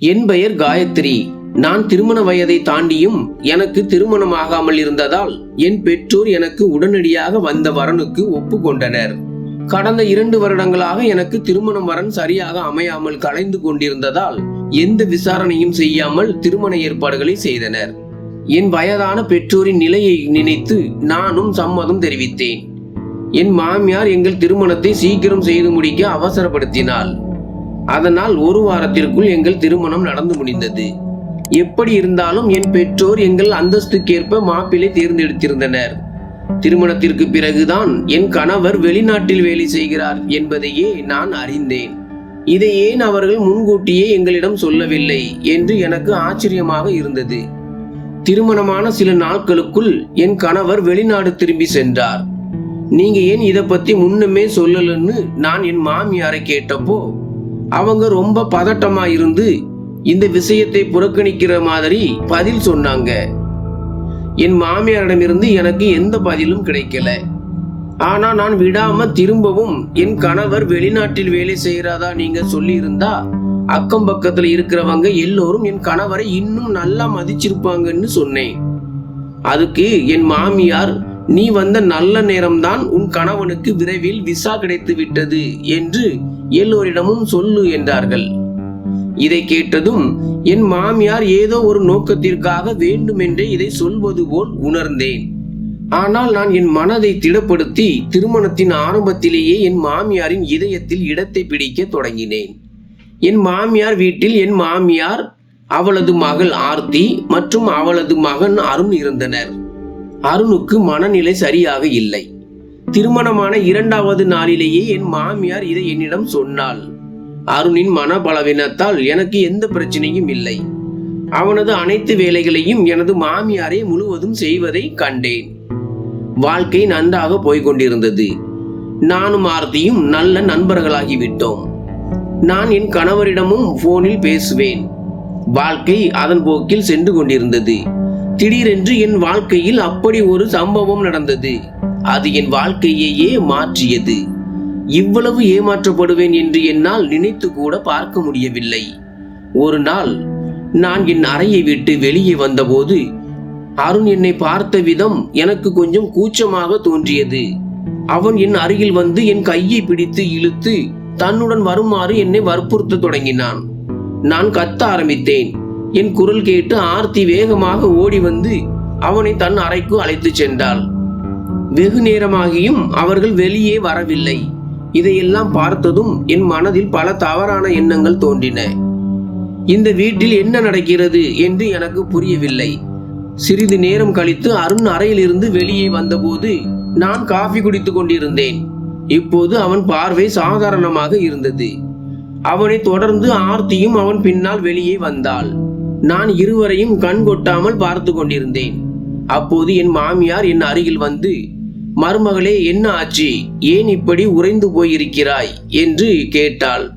என் பெயர் காயத்ரி. நான் திருமண வயதை தாண்டியும் எனக்கு திருமணமாகாமல் இருந்ததால் என் பெற்றோர் எனக்கு உடனடியாக வந்த வரனுக்கு ஒப்புக்கொண்டனர். கடந்த இரண்டு வருடங்களாக எனக்கு திருமணம் வரன் சரியாக அமையாமல் கலைந்து கொண்டிருந்ததால் எந்த விசாரணையும் செய்யாமல் திருமண ஏற்பாடுகளை செய்தனர். என் வயதான பெற்றோரின் நிலையை நினைத்து நானும் சம்மதம் தெரிவித்தேன். என் மாமியார் எங்கள் திருமணத்தை சீக்கிரம் செய்து முடிக்க அவசரப்படுத்தினாள். அதனால் ஒரு வாரத்திற்குள் எங்கள் திருமணம் நடந்து முடிந்தது. எப்படி இருந்தாலும் என் பெற்றோர் எங்கள் அந்தஸ்துக்கேற்ப மாப்பிள்ளை தேர்ந்தெடுத்திருந்தனர். திருமணத்திற்கு பிறகுதான் என் கணவர் வெளிநாட்டில் வேலை செய்கிறார் என்பதையே நான் அறிந்தேன். இதை ஏன் அவர்கள் முன்கூட்டியே எங்களிடம் சொல்லவில்லை என்று எனக்கு ஆச்சரியமாக இருந்தது. திருமணமான சில நாட்களுக்குள் என் கணவர் வெளிநாடு திரும்பி சென்றார். நீங்க ஏன் இதை பத்தி முன்னமே சொல்லலன்னு நான் என் மாமியாரை கேட்டப்போ அவங்க ரொம்ப பதட்டமா இருந்து இந்த விஷயத்தை புறக்கணிக்கிற மாதிரி பதில் சொன்னாங்க. என் மாமியாரிடமிருந்து எனக்கு எந்த பதிலும் கிடைக்கல. ஆனா நான் விடாம திரும்பவும் என் கணவர் வெளிநாட்டில் வேலை செய்யறதா நீங்க சொல்லி இருந்தா அக்கம் பக்கத்துல இருக்கிறவங்க எல்லோரும் என் கணவரை இன்னும் நல்லா மதிச்சிருப்பாங்கன்னு சொன்னேன். அதுக்கு என் மாமியார் நீ வந்த நல்ல நேரம்தான் உன் கணவனுக்கு விரைவில் விசா கிடைத்து விட்டது என்று எல்லோரிடமும் சொல்லு என்றார்கள். இதை கேட்டதும் என் மாமியார் ஏதோ ஒரு நோக்கத்திற்காக வேண்டுமென்றே இதை சொல்வது போல் உணர்ந்தேன். ஆனால் நான் என் மனதை திடப்படுத்தி திருமணத்தின் ஆரம்பத்திலேயே என் மாமியாரின் இதயத்தில் இடத்தை பிடிக்க தொடங்கினேன். என் மாமியார் வீட்டில் என் மாமியார் அவளது மகள் ஆர்த்தி மற்றும் அவளது மகன் அருண் இருந்தனர். அருணுக்கு மனநிலை சரியாக இல்லை. திருமணமான இரண்டாவது நாளிலேயே என் மாமியார் இதை என்னிடம் சொன்னாள். அருணின் மனபலவீனத்தால் எனக்கு எந்த பிரச்சனையும் இல்லை. அவனது அனைத்து வேலைகளையும் எனது மாமியாரே முழுவதும் செய்வதை கண்டேன். வாழ்க்கை நன்றாக போய்கொண்டிருந்தது. நானும் ஆர்த்தியும் நல்ல நண்பர்களாகிவிட்டோம். நான் என் கணவரிடமும் போனில் பேசுவேன். வாழ்க்கை அதன் போக்கில் சென்று கொண்டிருந்தது. திடீரென்று என் வாழ்க்கையில் அப்படி ஒரு சம்பவம் நடந்தது. அது என் வாழ்க்கையையே மாற்றியது. இவ்வளவு ஏமாற்றப்படுவேன் என்று என்னால் நினைத்து கூட பார்க்க முடியவில்லை. ஒரு நாள் நான் என் அறையை விட்டு வெளியே வந்தபோது அருண் என்னை பார்த்த விதம் எனக்கு கொஞ்சம் கூச்சமாக தோன்றியது. அவன் என் அருகில் வந்து என் கையை பிடித்து இழுத்து தன்னுடன் வருமாறு என்னை வற்புறுத்த தொடங்கினான். நான் கத்த ஆரம்பித்தேன். என் குரல் கேட்டு ஆர்த்தி வேகமாக ஓடி வந்து அவனை தன் அறைக்கு அழைத்துச் சென்றாள். வெகு நேரமாகியும் அவர்கள் வெளியே வரவில்லை. இதையெல்லாம் பார்த்ததும் என் மனதில் பல தவறான எண்ணங்கள் தோன்றின. இந்த வீட்டில் என்ன நடக்கிறது என்று எனக்கு புரியவில்லை. சிறிது நேரம் கழித்து அருண் அறையிலிருந்து வெளியே வந்தபோது நான் காஃபி குடித்து கொண்டிருந்தேன். இப்போது அவன் பார்வை சாதாரணமாக இருந்தது. அவனை தொடர்ந்து ஆர்த்தியும் அவன் பின்னால் வெளியே வந்தாள். நான் இருவரையும் கண் கொட்டாமல் பார்த்து கொண்டிருந்தேன். அப்போது என் மாமியார் என் அருகில் வந்து மருமகளே என்ன ஆச்சு? ஏன் இப்படி உறைந்து போயிருக்கிறாய்? என்று கேட்டாள்.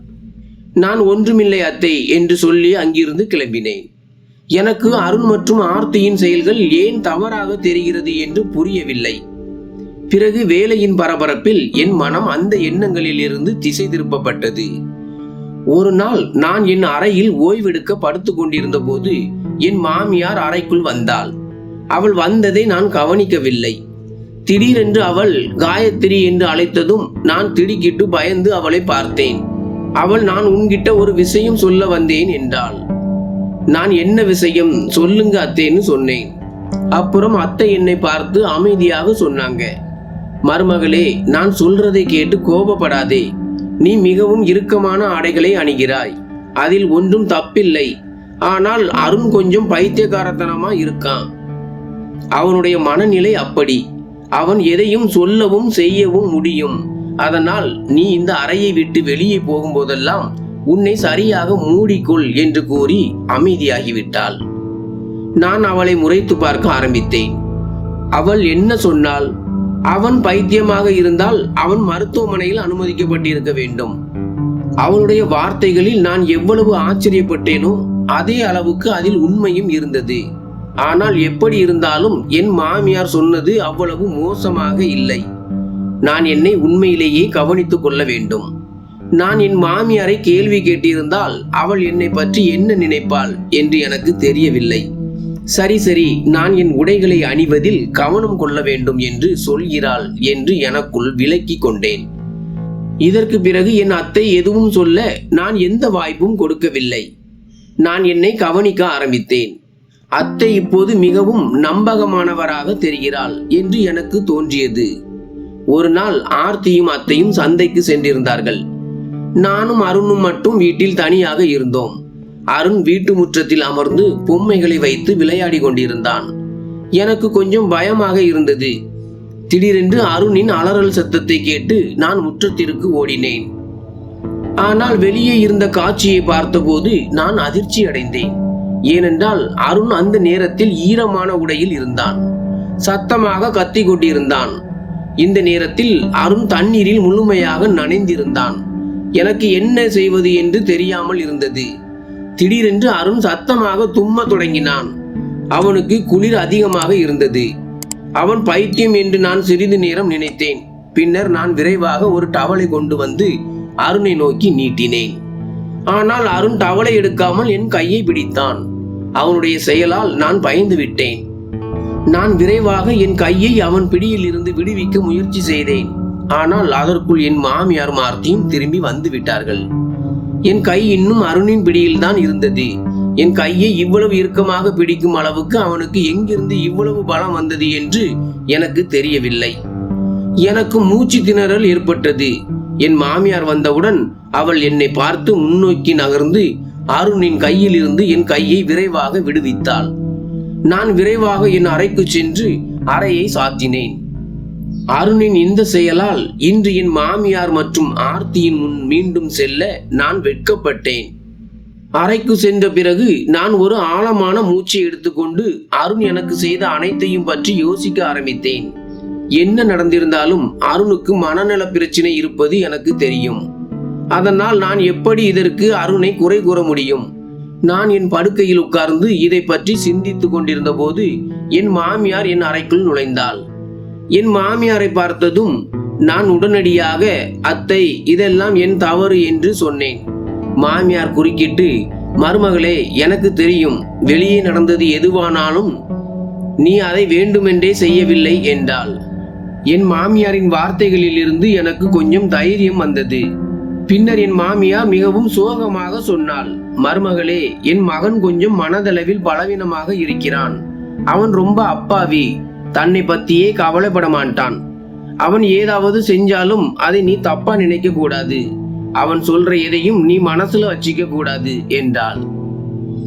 நான் ஒன்றுமில்லை அத்தை என்று சொல்லி அங்கிருந்து கிளம்பினேன். எனக்கு அருண் மற்றும் ஆர்த்தியின் செயல்கள் ஏன் தவறாக தெரிகிறது என்று புரியவில்லை. பிறகு வேலையின் பரபரப்பில் என் மனம் அந்த எண்ணங்களில் இருந்து திசை திருப்பப்பட்டது. ஒரு நாள் நான் என் அறையில் ஓய்வெடுக்க படுத்து கொண்டிருந்த போது என் மாமியார் அறைக்குள் வந்தாள். அவள் வந்ததை நான் கவனிக்கவில்லை. திடீரென்று அவள் காயத்ரி என்று அழைத்ததும் நான் திடுக்கிட்டு பயந்து அவளை பார்த்தேன். அவள் நான் உன்கிட்ட ஒரு விஷயம் சொல்ல வந்தேன் என்றாள். நான் என்ன விஷயம்? சொல்லுங்க அத்தேன்னு சொன்னேன். அப்புறம் அத்தை என்னை பார்த்து அமைதியாக சொன்னாங்க. மருமகளே நான் சொல்றதை கேட்டு கோபப்படாதே. நீ மிகவும் இறுக்கமான ஆடைகளை அணிகிறாய். அதில் ஒன்றும் தப்பில்லை. ஆனால் அருண் கொஞ்சம் பைத்தியகாரத்தனமா இருக்கான். அவனுடைய மனநிலை அப்படி. அவன் எதையும் சொல்லவும் செய்யவும் முடியும். அதனால் நீ இந்த அறையை விட்டு வெளியே போகும்போதெல்லாம் உன்னை சரியாக மூடிக்கொள் என்று கூறி அமைதியாகிவிட்டாள். நான் அவளை முறைத்து பார்க்க ஆரம்பித்தேன். அவள் என்ன சொன்னாள்? அவன் பைத்தியமாக இருந்தால் அவன் மருத்துவமனையில் அனுமதிக்கப்பட்டிருக்க வேண்டும். அவனுடைய வார்த்தைகளில் நான் எவ்வளவு ஆச்சரியப்பட்டேனோ அதே அளவுக்கு அதில் உண்மையும் இருந்தது. ஆனால் எப்படி இருந்தாலும் என் மாமியார் சொன்னது அவ்வளவு மோசமாக இல்லை. நான் என்னை உண்மையிலேயே கவனித்துக் கொள்ள வேண்டும். நான் என் மாமியாரை கேள்வி கேட்டிருந்தால் அவள் என்னை பற்றி என்ன நினைப்பாள் என்று எனக்கு தெரியவில்லை. சரி சரி நான் என் உடைகளை அணிவதில் கவனம் கொள்ள வேண்டும் என்று சொல்கிறாள் என்று எனக்குள் விலக்கி கொண்டேன். இதற்கு பிறகு என் அத்தை எதுவும் சொல்ல நான் எந்த வாய்ப்பும் கொடுக்கவில்லை. நான் என்னை கவனிக்க ஆரம்பித்தேன். அத்தை இப்போது மிகவும் நம்பகமானவராக தெரிகிறாள் என்று எனக்கு தோன்றியது. ஒரு நாள் ஆர்த்தியும் அத்தையும் சந்தைக்கு சென்றிருந்தார்கள். நானும் அருணும் மட்டும் வீட்டில் தனியாக இருந்தோம். அருண் வீட்டு முற்றத்தில் அமர்ந்து பொம்மைகளை வைத்து விளையாடி கொண்டிருந்தான். எனக்கு கொஞ்சம் பயமாக இருந்தது. திடீரென்று அருணின் அலறல் சத்தத்தை கேட்டு நான் முற்றத்திற்கு ஓடினேன். ஆனால் வெளியே இருந்த காட்சியை பார்த்தபோது நான் அதிர்ச்சி அடைந்தேன். ஏனென்றால் அருண் அந்த நேரத்தில் ஈரமான உடையில் இருந்தான். சத்தமாக கத்தி கொண்டிருந்தான். இந்த நேரத்தில் அருண் தண்ணீரில் முழுமையாக நனைந்திருந்தான். எனக்கு என்ன செய்வது என்று தெரியாமல் இருந்தது. திடீரென்று அருண் சத்தமாக தும்ம தொடங்கினான். அவனுக்கு குளிர் அதிகமாக இருந்தது. அவன் பைத்தியம் என்று நான் சிறிது நேரம் நினைத்தேன். பின்னர் நான் விரைவாக ஒரு டவலை கொண்டு வந்து அருணை நோக்கி நீட்டினேன். ஆனால் அருண் டவலை எடுக்காமல் என் கையை பிடித்தான். அவனுடைய செயலால் நான் பயந்து விட்டேன். நான் விரைவாக என் கையை அவன் பிடியில் இருந்து விடுவிக்க முயற்சி செய்தேன். ஆனால் அதற்குள் என் மாமியார் மார்த்தியும் திரும்பி வந்து விட்டார்கள். என் கை இன்னும் அருணின் பிடியில்தான் இருந்தது. என் கையை இவ்வளவு இறுக்கமாக பிடிக்கும் அளவுக்கு அவனுக்கு எங்கிருந்து இவ்வளவு பலம் வந்தது என்று எனக்கு தெரியவில்லை. எனக்கு மூச்சு திணறல் ஏற்பட்டது. என் மாமியார் வந்தவுடன் அவள் என்னை பார்த்து முன்னோக்கி நகர்ந்து அருணின் கையில் இருந்து என் கையை விரைவாக விடுவித்தாள். நான் விரைவாக என் அறைக்கு சென்று அறையை சாத்தினேன். அருணின் இந்த செயலால் இன்று என் மாமியார் மற்றும் ஆர்த்தியின் முன் மீண்டும் செல்ல நான் வெட்கப்பட்டேன். அறைக்கு சென்ற பிறகு நான் ஒரு ஆழமான மூச்சை எடுத்துக்கொண்டு அருண் எனக்கு செய்த அனைத்தையும் பற்றி யோசிக்க ஆரம்பித்தேன். என்ன நடந்திருந்தாலும் அருணுக்கு மனநல பிரச்சனை இருப்பது எனக்கு தெரியும். அதனால் நான் எப்படி இதற்கு அருணை குறை கூற முடியும்? நான் என் படுக்கையில் உட்கார்ந்து இதை பற்றி சிந்தித்துக் கொண்டிருந்த போது என் மாமியார் என் அறைக்குள் நுழைந்தாள். என் மாமியாரை பார்த்ததும் நான் உடனடியாக அத்தை இதெல்லாம் என் தவறு என்று சொன்னேன். மாமியார் குறுக்கிட்டு மருமகளே எனக்கு தெரியும் வெளியே நடந்தது எதுவானாலும் நீ அதை வேண்டுமென்றே செய்யவில்லை என்றாள். என் மாமியாரின் வார்த்தைகளிலிருந்து எனக்கு கொஞ்சம் தைரியம் வந்தது. பின்னர் என் மாமியார் மிகவும் சோகமாக சொன்னாள் மருமகளே என் மகன் கொஞ்சம் மனதளவில் பலவீனமாக இருக்கிறான். அவன் ரொம்ப அப்பாவி. தன்னை பத்தியே கவலைப்பட மாட்டான் அவன் ஏதாவது செஞ்சாலும் அதை நீ தப்பா நினைக்க கூடாது அவன் சொல்ற எதையும் நீ மனசுல வச்சிக்க கூடாது என்றாள்.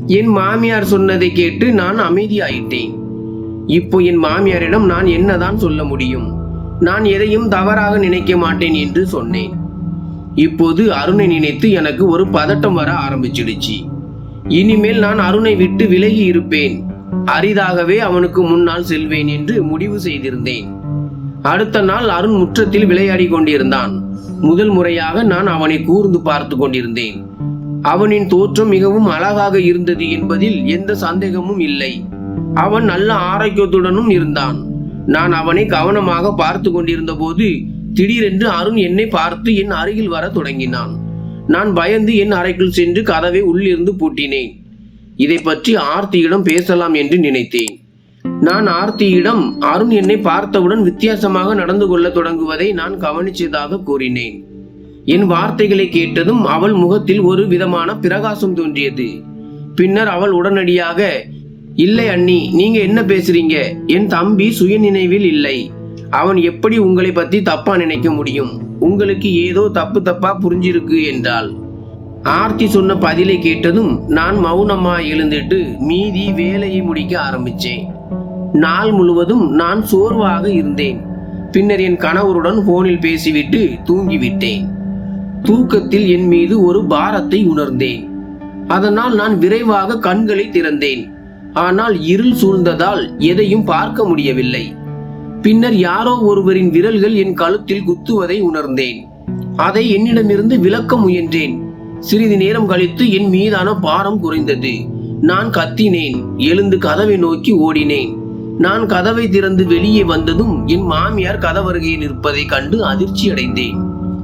என் மாமியார் சொன்னதை கேட்டு நான் அமைதியாயிட்டேன். இப்போ என் மாமியாரிடம் நான் என்னதான் சொல்ல முடியும்? நான் எதையும் தவறாக நினைக்க மாட்டேன் என்று சொன்னேன். இப்போது அருணை நினைத்து எனக்கு ஒரு பதட்டம் வர ஆரம்பிச்சிடுச்சு. இனிமேல் நான் அருணை விட்டு விலகி இருப்பேன். அரிதாகவே அவனுக்கு முன்னால் செல்வேன் என்று முடிவு செய்திருந்தேன். அடுத்த நாள் அருண் முற்றத்தில் விளையாடி கொண்டிருந்தான். முதல் முறையாக நான் அவனை கூர்ந்து பார்த்து கொண்டிருந்தேன். அவனின் தோற்றம் மிகவும் அழகாக இருந்தது என்பதில் எந்த சந்தேகமும் இல்லை. அவன் நல்ல ஆரோக்கியத்துடனும் இருந்தான். நான் அவனை கவனமாக பார்த்து கொண்டிருந்த போது திடீரென்று அருண் என்னை பார்த்து என் அருகில் வர தொடங்கினான். நான் பயந்து என் அறைக்குள் சென்று கதவை உள்ளிருந்து பூட்டினேன். இதை பற்றி ஆர்த்தியிடம் பேசலாம் என்று நினைத்தேன். நான் ஆர்த்தியிடம் அருண் என்னை பார்த்தவுடன் வித்தியாசமாக நடந்து கொள்ள தொடங்குவதை நான் கவனிச்சதாக கூறினேன். என் வார்த்தைகளை கேட்டதும் அவள் முகத்தில் ஒரு விதமான பிரகாசம் தோன்றியது. பின்னர் அவள் உடனடியாக இல்லை அண்ணி நீங்க என்ன பேசுறீங்க? என் தம்பி சுயநினைவில் இல்லை. அவன் எப்படி உங்களை பத்தி தப்பா நினைக்க முடியும்? உங்களுக்கு ஏதோ தப்பு தப்பா புரிஞ்சிருக்கு என்றாள். ஆர்த்தி சொன்ன பதிலை கேட்டதும் நான் மௌனமா எழுந்துட்டு மீதி வேலையை முடிக்க ஆரம்பிச்சேன். நாள் முழுவதும் நான் சோர்வாக இருந்தேன். பின்னர் என் கணவருடன் போனில் பேசிவிட்டு தூங்கிவிட்டேன். தூக்கத்தில் என் மீது ஒரு பாரத்தை உணர்ந்தேன். அதனால் நான் விரைவாக கண்களை திறந்தேன். ஆனால் இருள் சூழ்ந்ததால் எதையும் பார்க்க முடியவில்லை. பின்னர் யாரோ ஒருவரின் விரல்கள் என் கழுத்தில் குத்துவதை உணர்ந்தேன். அதை என்னிடமிருந்து விலக்க முயன்றேன். சிறிது நேரம் கழித்து என் மீதான பாரம் குறைந்தது. நான் கத்தினேன் எழுந்து கதவை நோக்கி ஓடினேன். நான் கதவை திறந்து வெளியே வந்ததும் என் மாமியார் கதவருகையில் இருப்பதை கண்டு அதிர்ச்சி அடைந்தேன்.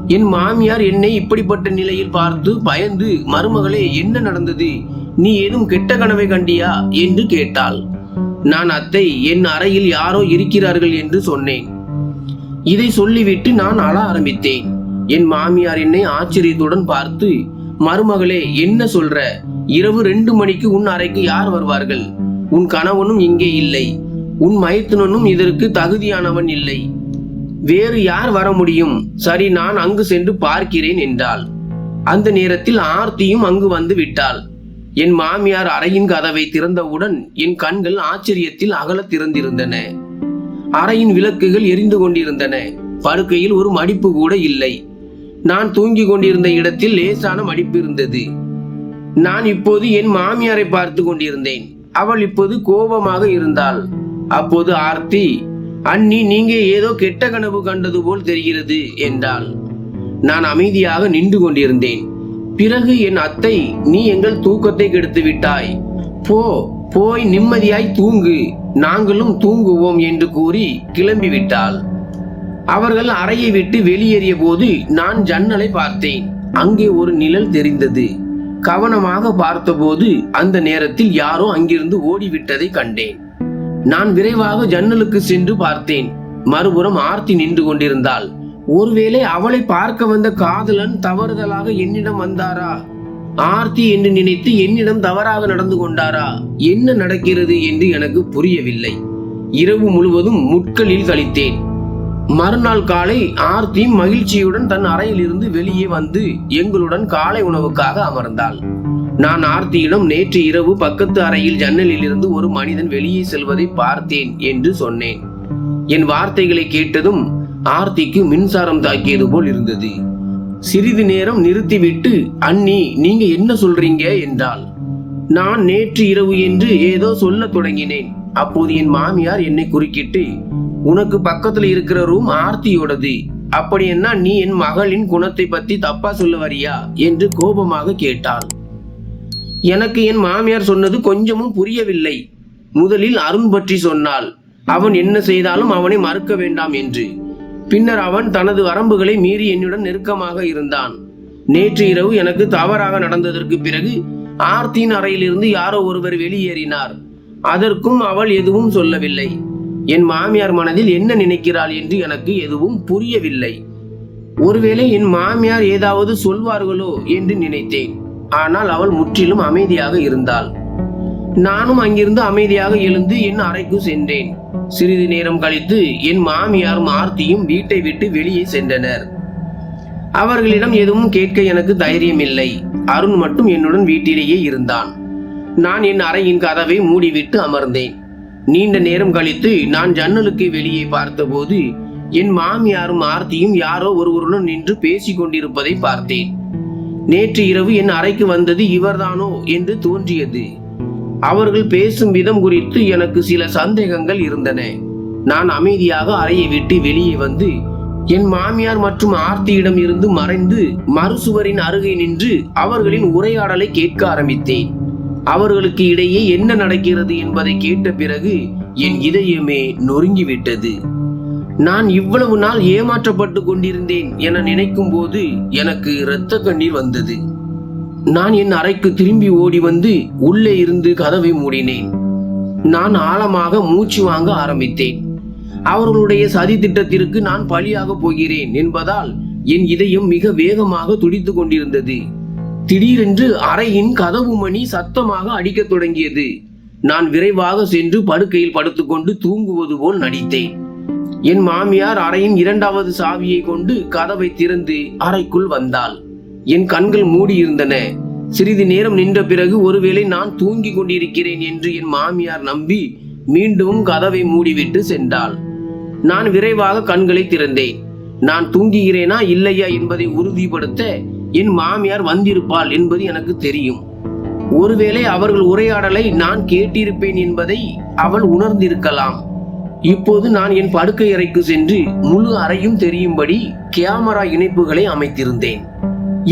என் மாமியார் என்னை இப்படிப்பட்ட நிலையில் பார்த்து பயந்து மருமகளே என்ன நடந்தது? நீ ஏதும் கெட்ட கனவை கண்டியா? என்று கேட்டாள். நான் அத்தை என் அறையில் யாரோ இருக்கிறார்கள் என்று சொன்னேன். இதை சொல்லிவிட்டு நான் அழ ஆரம்பித்தேன். என் மாமியார் என்னை ஆச்சரியத்துடன் பார்த்து மருமகளே என்ன சொல்ற? இரவு ரெண்டு மணிக்கு உன் அறைக்கு யார் வருவார்கள்? உன் கணவனும் இங்கே இல்லை. உன் மைத்துனனும் இதற்கு தகுதியானவன் இல்லை. வேறு யார் வர முடியும்? சரி நான் அங்கு சென்று பார்க்கிறேன் என்றாள். அந்த நேரத்தில் ஆர்த்தியும் அங்கு வந்து விட்டாள். என் மாமியார் அறையின் கதவை திறந்தவுடன் என் கண்கள் ஆச்சரியத்தில் அகலத் திறந்திருந்தன. அறையின் விளக்குகள் எரிந்து கொண்டிருந்தன. படுக்கையில் ஒரு மடிப்பு கூட இல்லை. நான் தூங்கிக் கொண்டிருந்த இடத்தில் லேசான மடிப்பு இருந்தது. நான் இப்போது என் மாமியாரை பார்த்து கொண்டிருந்தேன். அவள் இப்போது கோபமாக இருந்தாள். அப்போது ஆர்த்தி அண்ணி நீங்க ஏதோ கெட்ட கனவு கண்டது போல் தெரிகிறது என்றாள். நான் அமைதியாக நின்று கொண்டிருந்தேன். பிறகு என் அத்தை நீ எங்கள் தூக்கத்தை கெடுத்து விட்டாய். போ போய் நிம்மதியாய் தூங்கு. நாங்களும் தூங்குவோம் என்று கூறி கிளம்பி விட்டாள் அவர்கள் அறையை விட்டு வெளியேறிய போது நான் ஜன்னலை பார்த்தேன். அங்கே ஒரு நிழல் தெரிந்தது. கவனமாக பார்த்தபோது அந்த நேரத்தில் யாரோ அங்கிருந்து ஓடிவிட்டதை கண்டேன். நான் விரைவாக ஜன்னலுக்கு சென்று பார்த்தேன். மறுபுறம் ஆர்த்தி நின்று கொண்டிருந்தாள். ஒருவேளை அவளை பார்க்க வந்த காதலன் தவறுதலாக என்னிடம் வந்தாரா? ஆர்த்தி என்று நினைத்து என்னிடம் தவறாக நடந்து கொண்டாரா? என்ன நடக்கிறது என்று எனக்கு புரியவில்லை. இரவு முழுவதும் முட்களில் கழித்தேன் மறுநாள் காலை ஆர்த்தி மகிழ்ச்சியுடன் தன் அறையிலிருந்து வெளியே வந்து எங்களுடன் காலை உணவுக்காக அமர்ந்தாள். நான் ஆர்த்தியிடம் நேற்று இரவு பக்கத்து அறையில் ஜன்னலில் இருந்து ஒரு மனிதன் வெளியே செல்வதை பார்த்தேன் என்று சொன்னேன். என் வார்த்தைகளை கேட்டதும் ஆர்த்திக்கு மின்சாரம் தாக்கியது போல் இருந்தது. சிறிது நேரம் நிறுத்திவிட்டு அண்ணி நீங்க என்ன சொல்றீங்க? என்றாள். நான் நேற்று இரவு என்று ஏதோ சொல்ல தொடங்கினேன். அப்போது என் மாமியார் என்னை குறுக்கிட்டு உனக்கு பக்கத்துல இருக்கிற ரூம் ஆர்த்தியோடது. அப்படி என்ன நீ என் மகளின் குணத்தை பத்தி தப்பா சொல்ல வரியா என்று கோபமாக கேட்டாள். எனக்கு என் மாமியார் சொன்னது கொஞ்சமும் புரியவில்லை. முதலில் அருண் பற்றி சொன்னாள். அவன் என்ன செய்தாலும் அவனை மறுக்க வேண்டாம் என்று. பின்னர் அவன் தனது வரம்புகளை மீறி என்னுடன் நெருக்கமாக இருந்தான். நேற்று இரவு எனக்கு தவறாக நடந்ததற்கு பிறகு ஆர்த்தியின் அறையிலிருந்து யாரோ ஒருவர் வெளியேறினார். அதற்கும் அவள் எதுவும் சொல்லவில்லை. என் மாமியார் மனதில் என்ன நினைக்கிறாள் என்று எனக்கு எதுவும் புரியவில்லை. ஒருவேளை என் மாமியார் ஏதாவது சொல்வார்களோ என்று நினைத்தேன். ஆனால் அவள் முற்றிலும் அமைதியாக இருந்தாள். நானும் அங்கிருந்து அமைதியாக எழுந்து என் அறைக்கு சென்றேன். சிறிது நேரம் கழித்து என் மாமியாரும் ஆர்த்தியும் வீட்டை விட்டு வெளியே சென்றனர். அவர்களிடம் எதுவும் கேட்க எனக்கு தைரியம் இல்லை அருண் மட்டும் என்னுடன் வீட்டிலேயே இருந்தான். நான் என் அறையின் கதவை மூடிவிட்டு அமர்ந்தேன். நீண்ட நேரம் கழித்து நான் ஜன்னலுக்கு வெளியே பார்த்தபோது என் மாமியாரும் ஆர்த்தியும் யாரோ ஒருவருடன் நின்று பேசிக் கொண்டிருப்பதை பார்த்தேன். நேற்று இரவு என் அறைக்கு வந்தது இவர்தானோ என்று தோன்றியது. அவர்கள் பேசும் விதம் குறித்து எனக்கு சில சந்தேகங்கள் இருந்தன. நான் அமைதியாக அறையை விட்டு வெளியே வந்து என் மாமியார் மற்றும் ஆர்த்தியிடம் இருந்து மறைந்து மறுசுவரின் அருகே நின்று அவர்களின் உரையாடலை கேட்க ஆரம்பித்தேன். அவர்களுக்கு இடையே என்ன நடக்கிறது என்பதை கேட்ட பிறகு என் இதயமே நொறுங்கிவிட்டது. நான் இவ்வளவு நாள் ஏமாற்றப்பட்டு கொண்டிருந்தேன் என நினைக்கும் போது எனக்கு இரத்த கண்ணீர் வந்தது. நான் என் அறைக்கு திரும்பி ஓடி வந்து உள்ளே இருந்து கதவை மூடினேன். நான் ஆழமாக மூச்சு வாங்க ஆரம்பித்தேன். அவர்களுடைய சதி திட்டத்திற்கு நான் பலியாக போகிறேன் என்பதால் என் இதயம் மிக வேகமாக துடித்து கொண்டிருந்தது. திடீரென்று அறையின் கதவு மணி சத்தமாக அடிக்கத் தொடங்கியது. நான் விரைவாக சென்று படுக்கையில் படுத்துக்கொண்டு தூங்குவது போல் நடித்தேன். என் மாமியார் அறையின் இரண்டாவது சாவியை கொண்டு கதவை திறந்து அறைக்குள் வந்தாள். என் கண்கள் மூடியிருந்தன. சிறிது நேரம் நின்ற பிறகு ஒருவேளை நான் தூங்கிக் கொண்டிருக்கிறேன் என்று என் மாமியார் நம்பி மீண்டும் கதவை மூடிவிட்டு சென்றாள். நான் விரைவாக கண்களை திறந்தேன். நான் தூங்குகிறேனா இல்லையா என்பதை உறுதிப்படுத்த என் மாமியார் வந்திருப்பாள் என்பது எனக்கு தெரியும். ஒருவேளை அவர்கள் உரையாடலை நான் கேட்டிருப்பேன் என்பதை அவள் உணர்ந்திருக்கலாம். இப்போது நான் என் படுக்கை அறைக்கு சென்று முழு அறையும் தெரியும்படி கேமரா இணைப்புகளை அமைத்திருந்தேன்.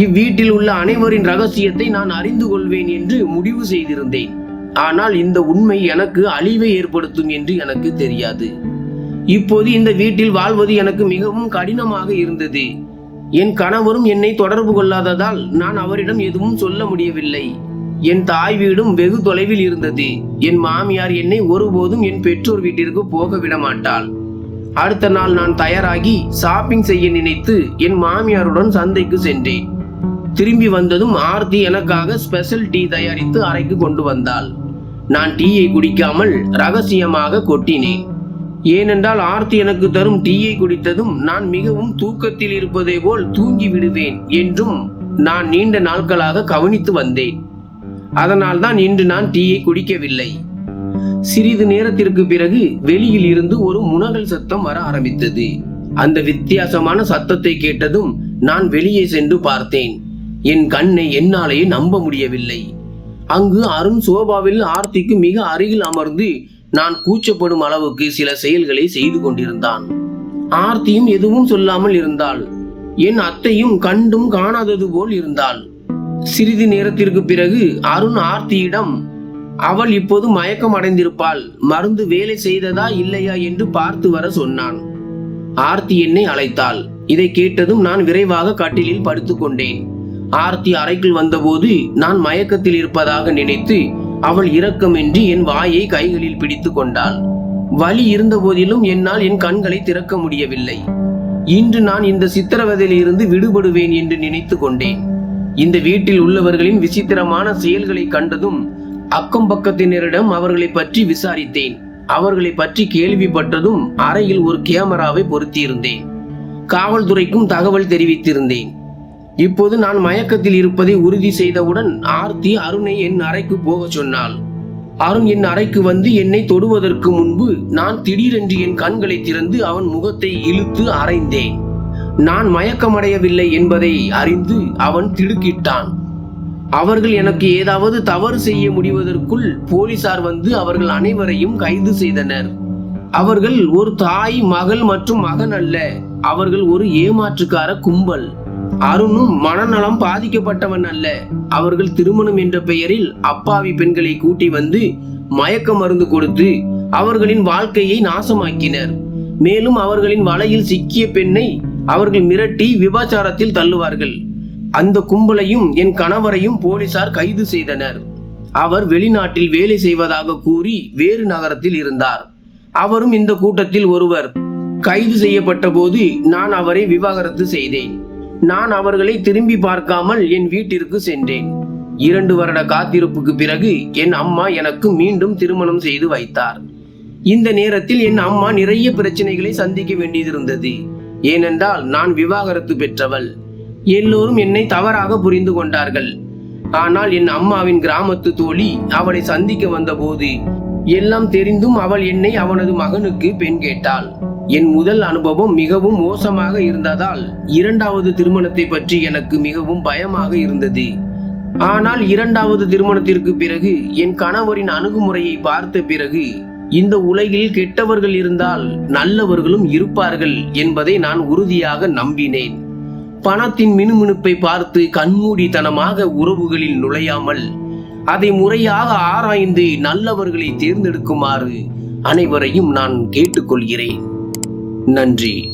இவ்வீட்டில் உள்ள அனைவரின் ரகசியத்தை நான் அறிந்து கொள்வேன் என்று முடிவு செய்திருந்தேன். ஆனால் இந்த உண்மை எனக்கு அழிவை ஏற்படுத்தும் என்று எனக்கு தெரியாது. இப்போது இந்த வீட்டில் வாழ்வது எனக்கு மிகவும் கடினமாக இருந்தது. என் கணவரும் என்னை தொடர்பு கொள்ளாததால் நான் அவரிடம் எதுவும் சொல்ல முடியவில்லை. என் தாய் வீடும் வெகு தொலைவில் இருந்தது. என் மாமியார் என்னை ஒருபோதும் என் பெற்றோர் வீட்டிற்கு போக விட மாட்டாள். அடுத்த நாள் நான் தயாராகி ஷாப்பிங் செய்ய நினைத்து என் மாமியாருடன் சந்தைக்கு சென்றேன். திரும்பி வந்ததும் ஆர்த்தி எனக்காக ஸ்பெஷல் டீ தயாரித்து அறைக்கு கொண்டு வந்தாள். நான் டீயை குடிக்காமல் ரகசியமாக கொட்டினேன். ஏனென்றால் ஆர்த்தி எனக்கு தரும் டீயை குடித்ததும் நான் மிகவும் தூக்கத்தில் இருப்பதை போல் தூங்கி விடுவேன் என்றும் நான் நீண்ட நாட்களாக கவனித்து வந்தேன். அதனால் தான் இன்று நான் டீயை குடிக்கவில்லை. சிறிது நேரத்திற்கு பிறகு வெளியில் இருந்து ஒரு முனகல் சத்தம் வர ஆரம்பித்தது. அந்த வித்தியாசமான சத்தத்தை கேட்டதும் நான் வெளியே சென்று பார்த்தேன். என் கண்ணை என்னாலேயே நம்ப முடியவில்லை. அங்கு அருண் சோபாவில் ஆர்த்திக்கு மிக அருகில் அமர்ந்து நான் கூச்சப்படும் அளவுக்கு சில செயல்களை செய்து கொண்டிருந்தான். ஆர்த்தியும் எதுவும் சொல்லாமல் இருந்தாள். என் அத்தையும் கண்டும் காணாதது போல் இருந்தாள். சிறிது நேரத்திற்கு பிறகு அருண் ஆர்த்தியிடம் அவள் இப்போது மயக்கம் அடைந்திருப்பாள். மருந்து வேலை செய்ததா இல்லையா? என்று பார்த்து வர சொன்னான். ஆர்த்தி என்னை அழைத்தாள். இதை கேட்டதும் நான் விரைவாக கட்டிலில் படுத்துக்கொண்டேன் ஆர்த்தி அறைக்குள் வந்தபோது நான் மயக்கத்தில் இருப்பதாக நினைத்து அவள் இரக்கமின்றி என் வாயை கைகளில் பிடித்து கொண்டாள். வலி இருந்த போதிலும் என்னால் என் கண்களை திறக்க முடியவில்லை. இன்று நான் இந்த சித்திரவதையில் இருந்து விடுபடுவேன் என்று நினைத்து கொண்டேன். இந்த வீட்டில் உள்ளவர்களின் விசித்திரமான செயல்களை கண்டதும் அக்கம் பக்கத்தினரிடம் அவர்களை பற்றி விசாரித்தேன். அவர்களை பற்றி கேள்விப்பட்டதும் அறையில் ஒரு கேமராவை பொருத்தியிருந்தேன். காவல்துறைக்கும் தகவல் தெரிவித்திருந்தேன். இப்போது நான் மயக்கத்தில் இருப்பதை உறுதி செய்தவுடன் ஆர்த்தி அருணை என் அறைக்கு போகச் சொன்னாள். அருண் என் அறைக்கு வந்து என்னை தொடுவதற்கு முன்பு நான் திடீரென்று என் கண்களை திறந்து அவன் முகத்தை இழுத்து அறைந்தேன். நான் மயக்கமடையவில்லை என்பதை அறிந்து அவன் திடுக்கிட்டான். அவர்கள் எனக்கு ஏதாவது தவறு செய்ய முடிவதற்குள் போலீசார் வந்து அவர்கள் அனைவரையும் கைது செய்தனர். அவர்கள் ஒரு தாய் மகள் மற்றும் மகன் அல்ல. அவர்கள் ஒரு ஏமாற்றுக்கார கும்பல். அருணும் மனநலம் பாதிக்கப்பட்டவன் அல்ல. அவர்கள் திருமணம் என்ற பெயரில் அப்பாவி பெண்களை கூட்டி வந்து மயக்க மருந்து கொடுத்து அவர்களின் வாழ்க்கையை நாசமாக்கினர். மேலும் அவர்களின் வலையில் சிக்கிய பெண்ணை அவர்கள் மிரட்டி விபச்சாரத்தில் தள்ளுவார்கள். அந்த கும்பலையும் என் கணவரையும் போலீசார் கைது செய்தனர். அவர் வெளிநாட்டில் வேலை செய்வதாக கூறி வேறு நகரத்தில் இருந்தார். அவரும் இந்த கூட்டத்தில் ஒருவர். கைது செய்யப்பட்ட போது நான் அவரை விவாகரத்து செய்தேன். நான் அவர்களை திரும்பி பார்க்காமல் என் வீட்டிற்கு சென்றேன். இரண்டு வருட காத்திருப்புக்கு பிறகு என் அம்மா எனக்கு மீண்டும் திருமணம் செய்து வைத்தார். இந்த நேரத்தில் என் அம்மா நிறைய பிரச்சனைகளை சந்திக்க வேண்டியதிருந்தது ஏனென்றால் நான் விவாகரத்து பெற்றவள். எல்லோரும் என்னை தவறாக புரிந்து கொண்டார்கள். ஆனால் என் அம்மாவின் கிராமத்து தோழி அவளை சந்திக்க வந்தபோது எல்லாம் தெரிந்தும் அவள் என்னை அவனது மகனுக்கு பெண் கேட்டாள். என் முதல் அனுபவம் மிகவும் மோசமாக இருந்ததால் இரண்டாவது திருமணத்தை பற்றி எனக்கு மிகவும் பயமாக இருந்தது. ஆனால் இரண்டாவது திருமணத்திற்கு பிறகு என் கணவரின் அணுகுமுறையை பார்த்த பிறகு இந்த உலகில் கெட்டவர்கள் இருந்தால் நல்லவர்களும் இருப்பார்கள் என்பதை நான் உறுதியாக நம்பினேன். பணத்தின் மினுமினுப்பை பார்த்து கண்மூடித்தனமாக உறவுகளில் நுழையாமல் அதை முறையாக ஆராய்ந்து நல்லவர்களை தேர்ந்தெடுக்குமாறு அனைவரையும் நான் கேட்டுக்கொள்கிறேன். நன்றி.